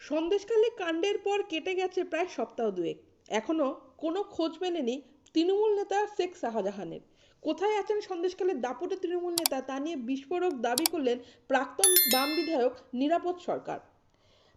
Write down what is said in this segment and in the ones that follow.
সন্দেশখালী কাণ্ডের পর কেটে গেছে প্রায় সপ্তাহ দুয়েক। এখনও কোনো খোঁজ মেলেনি তৃণমূল নেতা শেখ শাহজাহানের। কোথায় আছেন সন্দেশখালীর দাপুটে তৃণমূল নেতা তা নিয়ে বিস্ফোরক দাবি করলেন প্রাক্তন বাম বিধায়ক নিরাপদ সরকার।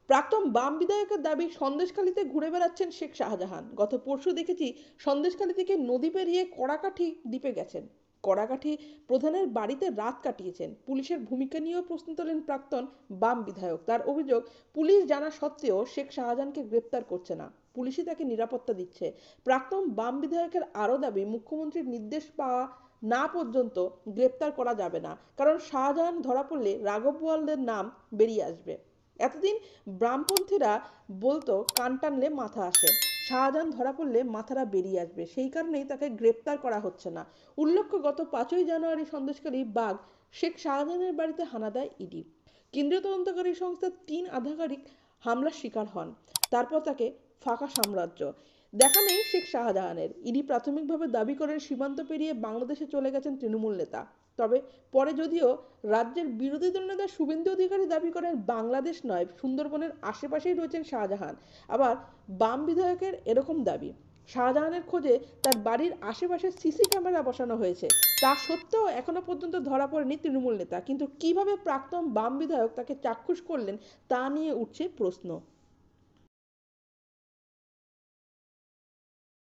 প্রাক্তন বাম বিধায়কের দাবি সন্দেশখালীতে ঘুরে বেড়াচ্ছেন শেখ শাহজাহান। গত পরশু দেখেছি সন্দেশখালী থেকে নদী পেরিয়ে কড়াকাঠি দ্বীপে গেছেন। কড়াকাঠি প্রধানের বাড়িতে রাত কাটিয়েছেন। পুলিশের ভূমিকা নিয়েও প্রশ্ন তোলেন প্রাক্তন বাম বিধায়ক। তার অভিযোগ, পুলিশ জানা সত্ত্বেও শেখ শাহজাহানকে গ্রেপ্তার করছে না। পুলিশই তাকে নিরাপত্তা দিচ্ছে। প্রাক্তন বাম বিধায়কের আরও দাবি, মুখ্যমন্ত্রীর নির্দেশ পাওয়া না পর্যন্ত গ্রেপ্তার করা যাবে না। কারণ শাহজাহান ধরা পড়লে রাঘব বোয়ালদের নাম বেরিয়ে আসবে। এতদিন বামপন্থীরা বলতো কান টানলে মাথা আসে, শাহজাহান ধরা পড়লে মাথারা বেরিয়ে আসবে। সেই কারণেই তাকে গ্রেপ্তার করা হচ্ছে না। উল্লেখ্য, গত পাঁচই জানুয়ারি সন্দেশকারী বাঘ শেখ শাহজাহানের বাড়িতে হানা দেয় ইডি। কেন্দ্রীয় তদন্তকারী সংস্থার তিন আধিকারিক হামলার শিকার হন। তারপর তাকে ফাঁকা সাম্রাজ্য। দেখা নেই শেখ শাহজাহানের। ইডি প্রাথমিকভাবে দাবি করেন সীমান্ত পেরিয়ে বাংলাদেশে চলে গেছেন তৃণমূল নেতা। তবে পরে যদিও রাজ্যের বিরোধী দলনেতা শুভেন্দু অধিকারী দাবি করেন বাংলাদেশ নয়, সুন্দরবনের আশেপাশেই রয়েছেন শাহজাহান। আবার বাম বিধায়কের এরকম দাবি, শাহজাহানের খোঁজে তার বাড়ির আশেপাশে সিসি ক্যামেরা বসানো হয়েছে। তা সত্ত্বেও এখনও পর্যন্ত ধরা পড়েনি তৃণমূল নেতা। কিন্তু কীভাবে প্রাক্তন বাম বিধায়ক তাকে চাক্ষুষ করলেন তা নিয়ে উঠছে প্রশ্ন।